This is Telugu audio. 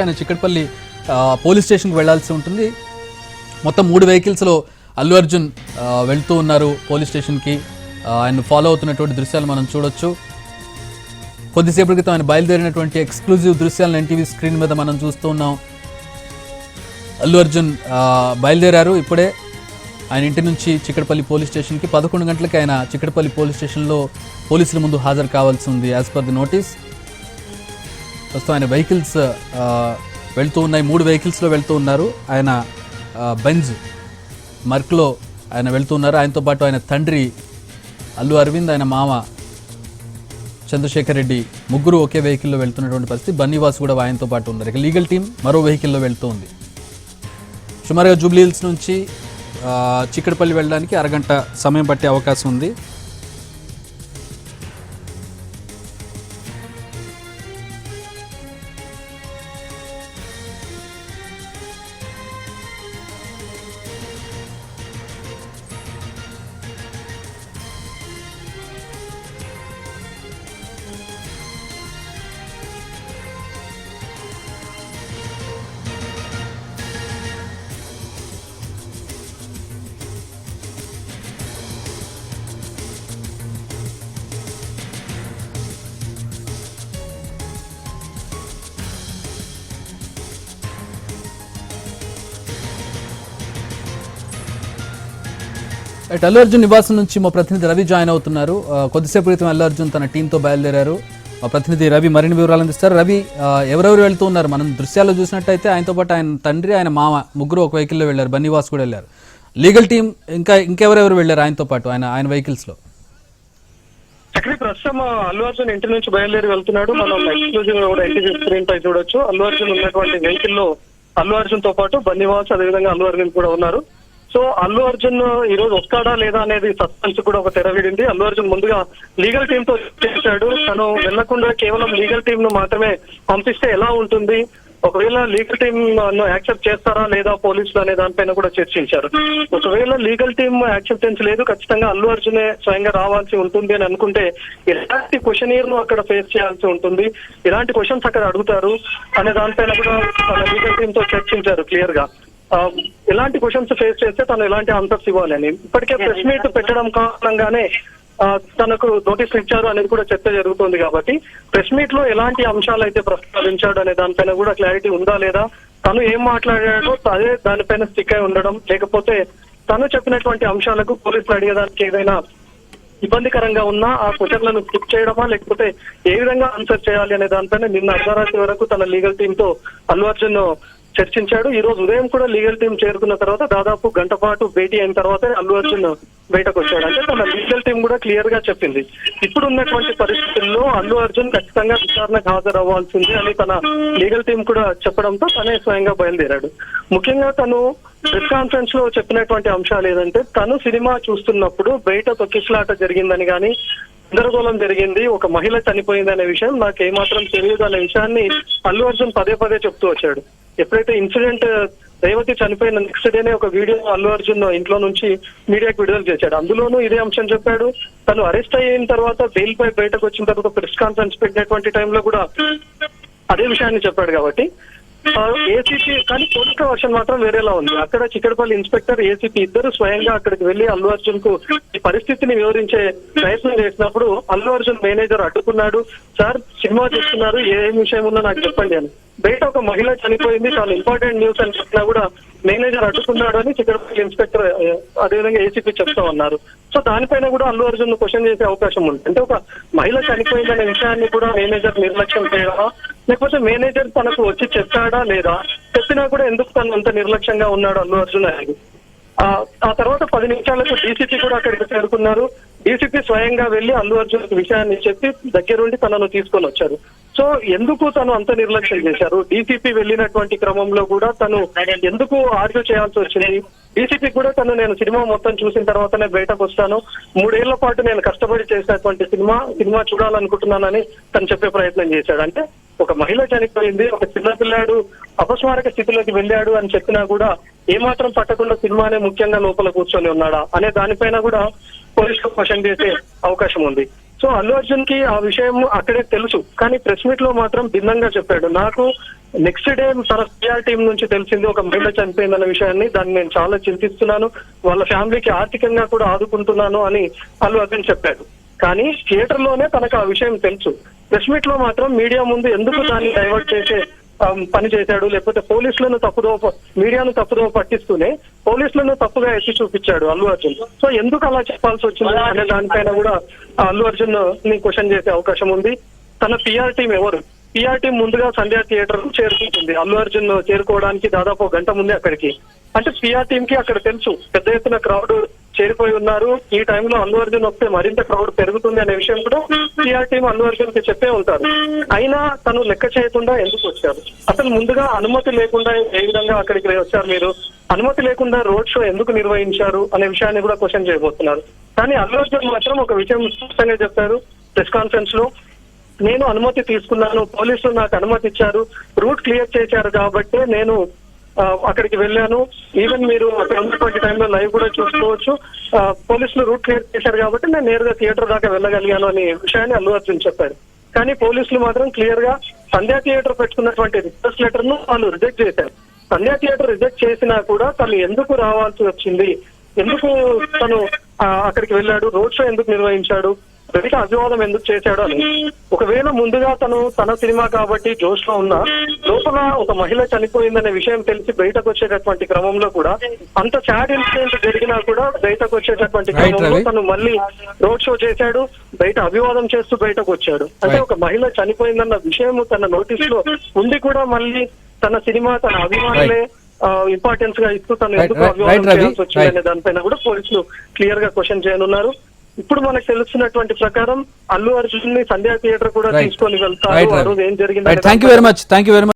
ఆయన చిక్కడపల్లి పోలీస్ స్టేషన్కి వెళ్ళాల్సి ఉంటుంది. మొత్తం మూడు వెహికల్స్లో అల్లు అర్జున్ వెళ్తూ ఉన్నారు పోలీస్ స్టేషన్కి. ఆయన ఫాలో అవుతున్నటువంటి దృశ్యాలు మనం చూడొచ్చు. కొద్దిసేపటి క్రితం ఆయన బయలుదేరినటువంటి ఎక్స్క్లూజివ్ దృశ్యాలను ఎన్టీవీ స్క్రీన్ మీద మనం చూస్తూ ఉన్నాం. అల్లు అర్జున్ బయలుదేరారు ఇప్పుడే. ఆయన ఇంటి నుంచి చిక్కడపల్లి పోలీస్ స్టేషన్కి. పదకొండు గంటలకి ఆయన చిక్కడపల్లి పోలీస్ స్టేషన్లో పోలీసుల ముందు హాజరు కావాల్సి ఉంది యాజ్ పర్ ది నోటీస్. ప్రస్తుతం ఆయన వెహికల్స్ వెళ్తూ ఉన్నాయి. మూడు వెహికల్స్లో వెళ్తూ ఉన్నారు. ఆయన బెంజ్ మర్క్లో ఆయన వెళ్తూ ఉన్నారు. ఆయనతో పాటు ఆయన తండ్రి అల్లు అరవింద్ ఆయన మామ చంద్రశేఖర్ రెడ్డి ముగ్గురు ఒకే వెహికల్లో వెళ్తున్నటువంటి పరిస్థితి. బన్నీవాస్ కూడా ఆయనతో పాటు ఉన్నారు. ఇక లీగల్ టీం మరో వెహికల్లో వెళ్తూ ఉంది. సుమారుగా జూబ్లీ హిల్స్ నుంచి చిక్కడపల్లి వెళ్ళడానికి అరగంట సమయం పట్టే అవకాశం ఉంది. అల్లు అర్జున్ నివాసం నుంచి మా ప్రతినిధి రవి జాయిన్ అవుతున్నారు. కొద్దిసేపు క్రితం అల్లు అర్జున్ తన టీంతో బయలుదేరారు. మా ప్రతినిధి రవి మరిన్ని వివరాలు అందిస్తారు. రవి ఎవరెవరు వెళ్తూ ఉన్నారు? మనం దృశ్యాల్లో చూసినట్టయితే ఆయనతో పాటు ఆయన తండ్రి ఆయన మామ ముగ్గురు ఒక వెహికల్లో వెళ్ళారు. బన్నీవాస్ కూడా వెళ్ళారు. లీగల్ టీం ఇంకా ఇంకెవరెవరు వెళ్ళారు ఆయనతో పాటు ఆయన ఆయన వెహికల్స్లో? చక్రి ప్రస్తుతం అల్లు అర్జున్ ఇంటి నుంచి బయలుదేరి వెళ్తున్నాడు. మనం ఎక్స్క్లూజివ్ కూడా ఇంటి స్క్రీన్ పై చూడొచ్చు. అల్లు అర్జున్ ఉన్నటువంటి వెహికల్లో అల్లు అర్జున్తో పాటు బన్నివాస్ అదేవిధంగా అల్లు అర్జున్ కూడా ఉన్నారు. సో అల్లు అర్జున్ ఈ రోజు వస్తాడా లేదా అనేది సస్పెన్స్ కూడా ఒక తెరవిడింది అల్లు అర్జున్ ముందుగా లీగల్ టీమ్తో చేశాడు. తను వెళ్ళకుండా కేవలం లీగల్ టీమ్ను మాత్రమే పంపిస్తే ఎలా ఉంటుంది? ఒకవేళ లీగల్ టీమ్ యాక్సెప్ట్ చేస్తారా లేదా పోలీసులు అనే దానిపైన కూడా చర్చించారు ఒకవేళ లీగల్ టీమ్ యాక్సెప్టెన్స్ లేదు ఖచ్చితంగా అల్లు అర్జునే స్వయంగా రావాల్సి ఉంటుంది అని అనుకుంటే ఎలాంటి క్వశ్చనీర్ను అక్కడ ఫేస్ చేయాల్సి ఉంటుంది? ఇలాంటి క్వశ్చన్స్ అక్కడ అడుగుతారు? అనే దానిపైన కూడా లీగల్ టీమ్తో చర్చించారు క్లియర్గా. ఎలాంటి క్వశ్చన్స్ ఫేస్ చేస్తే తను ఎలాంటి ఆన్సర్స్ ఇవ్వాలని. ఇప్పటికే ప్రెస్ మీట్ పెట్టడం కారణంగానే తనకు నోటీస్ ఇచ్చారు అనేది కూడా చర్చ జరుగుతుంది కాబట్టి ప్రెస్ మీట్లో ఎలాంటి అంశాలు అయితే ప్రస్తావించాడు అనే దానిపైన కూడా క్లారిటీ ఉందా లేదా? తను ఏం మాట్లాడాడో అదే దానిపైన స్టిక్ అయి ఉండడం లేకపోతే తను చెప్పినటువంటి అంశాలకు పోలీసులు అడిగేదానికి ఏదైనా ఇబ్బందికరంగా ఉన్నా ఆ క్వశ్చన్లను స్కిప్ చేయడమా లేకపోతే ఏ విధంగా ఆన్సర్ చేయాలి అనే దానిపైన నిన్న అర్ధరాత్రి వరకు తన లీగల్ టీమ్తో అల్లు అర్జున్ చర్చించాడు. ఈ రోజు ఉదయం కూడా లీగల్ టీం చేరుకున్న తర్వాత దాదాపు గంట పాటు భేటీ అయిన తర్వాత అల్లు అర్జున్ బయటకు వచ్చాడు. అంటే తన లీగల్ టీం కూడా క్లియర్గా చెప్పింది. ఇప్పుడు ఉన్నటువంటి పరిస్థితుల్లో అల్లు అర్జున్ ఖచ్చితంగా విచారణకు హాజరు అవ్వాల్సింది అని తన లీగల్ టీం కూడా చెప్పడంతో తనే స్వయంగా బయలుదేరాడు. ముఖ్యంగా తను ప్రెస్ కాన్ఫరెన్స్లో చెప్పినటువంటి అంశాలు ఏదంటే తను సినిమా చూస్తున్నప్పుడు బయట తొక్కిసలాట జరిగిందని కానీ గందరగోళం జరిగింది ఒక మహిళ చనిపోయింది అనే విషయం నాకు ఏమాత్రం తెలియదు అనే విషయాన్ని అల్లు అర్జున్ పదే పదే చెప్తూ వచ్చాడు. ఎప్పుడైతే ఇన్సిడెంట్ రేవతి చనిపోయిన నెక్స్ట్ డేనే ఒక వీడియో అల్లు అర్జున్ ఇంట్లో నుంచి మీడియాకు విడుదల చేశాడు. అందులోనూ ఇదే అంశం చెప్పాడు. తను అరెస్ట్ అయిన తర్వాత బెయిల్ పై బయటకు వచ్చిన తర్వాత ప్రెస్ కాన్ఫరెన్స్ పెట్టినటువంటి టైంలో కూడా అదే విషయాన్ని చెప్పాడు కాబట్టి. ఏసీపీ కానీ పోలీసుల వర్షన్ మాత్రం వేరేలా ఉంది. అక్కడ చిక్కడపల్లి ఇన్స్పెక్టర్ ఏసీపీ ఇద్దరు స్వయంగా అక్కడికి వెళ్ళి అల్లు అర్జున్కు ఈ పరిస్థితిని వివరించే ప్రయత్నం చేసినప్పుడు అల్లు అర్జున్ మేనేజర్ అడ్డుకున్నాడు. సార్ సినిమా చూస్తున్నారు. ఏ విషయం ఉందో నాకు చెప్పండి అని. బయట ఒక మహిళ చనిపోయింది చాలా ఇంపార్టెంట్ న్యూస్ అని చెప్పినా కూడా మేనేజర్ అడ్డుకున్నాడు అని చిక్కడపల్లి ఇన్స్పెక్టర్ అదేవిధంగా ఏసీపీ చెప్తా ఉన్నారు. సో దానిపైన కూడా అల్లు అర్జున్ క్వశ్చన్ చేసే అవకాశం ఉంది. అంటే ఒక మహిళ చనిపోయిందనే విషయాన్ని కూడా మేనేజర్ నిర్లక్ష్యం చేయడమా లేకపోతే మేనేజర్ తనకు వచ్చి చెప్పాడా లేదా? చెప్పినా కూడా ఎందుకు తను అంత నిర్లక్ష్యంగా ఉన్నాడు అల్లు అర్జున్ అనేది? ఆ ఆ తర్వాత పది నిమిషాలకు డీసీపీ కూడా అక్కడికి చేరుకున్నారు. డీసీపీ స్వయంగా వెళ్ళి అల్లు అర్జున్ విషయాన్ని చెప్పి దగ్గరుండి తనను తీసుకొని వచ్చారు. సో ఎందుకు తను అంత నిర్లక్ష్యం చేశారు? డీసీపీ వెళ్ళినటువంటి క్రమంలో కూడా తను ఎందుకు ఆర్గ్యూ చేయాల్సి వచ్చింది? డీసీపీ కూడా తను నేను సినిమా మొత్తం చూసిన తర్వాతనే బయటకు వస్తాను. మూడేళ్ళ పాటు నేను కష్టపడి చేసినటువంటి సినిమా సినిమా చూడాలనుకుంటున్నానని తను చెప్పే ప్రయత్నం చేశాడు. అంటే ఒక మహిళ చనిపోయింది ఒక చిన్న పిల్లాడు అపస్మారక స్థితిలోకి వెళ్ళాడు అని చెప్పినా కూడా ఏమాత్రం పట్టకుండా సినిమానే ముఖ్యంగా లోపల కూర్చొని ఉన్నాడా అనే దానిపైన కూడా పోలీసులు క్వశ్చన్ చేసే అవకాశం ఉంది. సో అల్లు అర్జున్కి ఆ విషయం అక్కడే తెలుసు కానీ ప్రెస్ మీట్లో మాత్రం భిన్నంగా చెప్పాడు. నాకు నెక్స్ట్ డే తన సిఆర్ టీం నుంచి తెలిసింది ఒక మహిళ చనిపోయిందన్న విషయాన్ని దాన్ని నేను చాలా చింతిస్తున్నాను వాళ్ళ ఫ్యామిలీకి ఆర్థికంగా కూడా ఆదుకుంటున్నాను అని అల్లు అర్జున్ చెప్పాడు. కానీ థియేటర్లోనే తనకు ఆ విషయం తెలుసు. ప్రెస్ మీట్లో మాత్రం మీడియా ముందు ఎందుకు దాన్ని డైవర్ట్ చేసే um, పని చేశాడు? లేకపోతే పోలీసులను తప్పుదో మీడియాను తప్పుదో పట్టిస్తూనే పోలీసులను తప్పుగా ఎత్తి చూపించాడు అల్లు అర్జున్. సో ఎందుకు అలా చెప్పాల్సి వచ్చింది అనే దానిపైన కూడా అల్లు అర్జున్ని క్వశ్చన్ చేసే అవకాశం ఉంది. తన పిఆర్ టీం ఎవరు? పిఆర్ టీం ముందుగా సంధ్యా థియేటర్ చేరుకుంటుంది. అల్లు అర్జున్ చేరుకోవడానికి దాదాపు గంట ముందే అక్కడికి. అంటే పిఆర్ టీం కి అక్కడ తెలుసు. పెద్ద ఎత్తున క్రౌడ్ చేరిపోయి ఉన్నారు. ఈ టైంలో అల్లు అర్జున్ వస్తే మరింత క్రౌడ్ పెరుగుతుంది అనే విషయం కూడా సిఆర్ టీం అల్లు అర్జున్కి చెప్పే ఉంటారు. అయినా తను లెక్క చేయకుండా ఎందుకు వచ్చారు? అసలు ముందుగా అనుమతి లేకుండా ఏ విధంగా అక్కడికి వచ్చారు మీరు? అనుమతి లేకుండా రోడ్ షో ఎందుకు నిర్వహించారు అనే విషయాన్ని కూడా క్వశ్చన్ చేయబోతున్నారు. కానీ అల్లు అర్జున్ మాత్రం ఒక విషయం స్పష్టంగా చెప్పారు ప్రెస్ కాన్ఫరెన్స్లో. నేను అనుమతి తీసుకున్నాను పోలీసులు నాకు అనుమతి ఇచ్చారు రూట్ క్లియర్ చేశారు కాబట్టి నేను అక్కడికి వెళ్ళాను. ఈవెన్ మీరు అక్కడ ఉన్నటువంటి టైంలో లైవ్ కూడా చూసుకోవచ్చు. పోలీసులు రూట్ క్లియర్ చేశారు కాబట్టి నేను నేరుగా థియేటర్ దాకా వెళ్ళగలిగాను అనే విషయాన్ని అల్లు అర్జున్ చెప్పారు. కానీ పోలీసులు మాత్రం క్లియర్గా సంధ్యా థియేటర్ పెట్టుకున్నటువంటి రిక్వెస్ట్ లెటర్ను వాళ్ళు రిజెక్ట్ చేశారు. సంధ్యా థియేటర్ రిజెక్ట్ చేసినా కూడా తను ఎందుకు రావాల్సి వచ్చింది? ఎందుకు తను అక్కడికి వెళ్ళాడు? రోడ్ షో ఎందుకు నిర్వహించాడు? బయట అభివాదం ఎందుకు చేశాడు అని ఒకవేళ ముందుగా తను తన సినిమా కాబట్టి జోష్లో ఉన్న లోపల ఒక మహిళ చనిపోయిందనే విషయం తెలిసి బయటకు వచ్చేటటువంటి క్రమంలో కూడా అంత సాడ్ ఇన్సిడెంట్ జరిగినా కూడా బయటకు వచ్చేటటువంటి క్రమంలో. తను మళ్ళీ రోడ్ షో చేశాడు బయట అభివాదం చేస్తూ బయటకు వచ్చాడు అంటే. ఒక మహిళ చనిపోయిందన్న విషయం తన నోటీస్లో ఉండి కూడా మళ్ళీ తన సినిమా తన అభిమానులే ఇంపార్టెన్స్గా ఇస్తూ తను ఎందుకు అభివాదం. చేయాల్సి వచ్చింది Right. అనే దానిపైన కూడా పోలీసులు క్లియర్గా క్వశ్చన్ చేయనున్నారు ఇప్పుడు మనకు తెలుస్తున్నటువంటి ప్రకారం అల్లు అర్జున్ని సంధ్యా థియేటర్ కూడా. తీసుకొని వెళ్తారు. రైట్ ఆ రోజు ఏం జరిగింది thank you very much thank you very much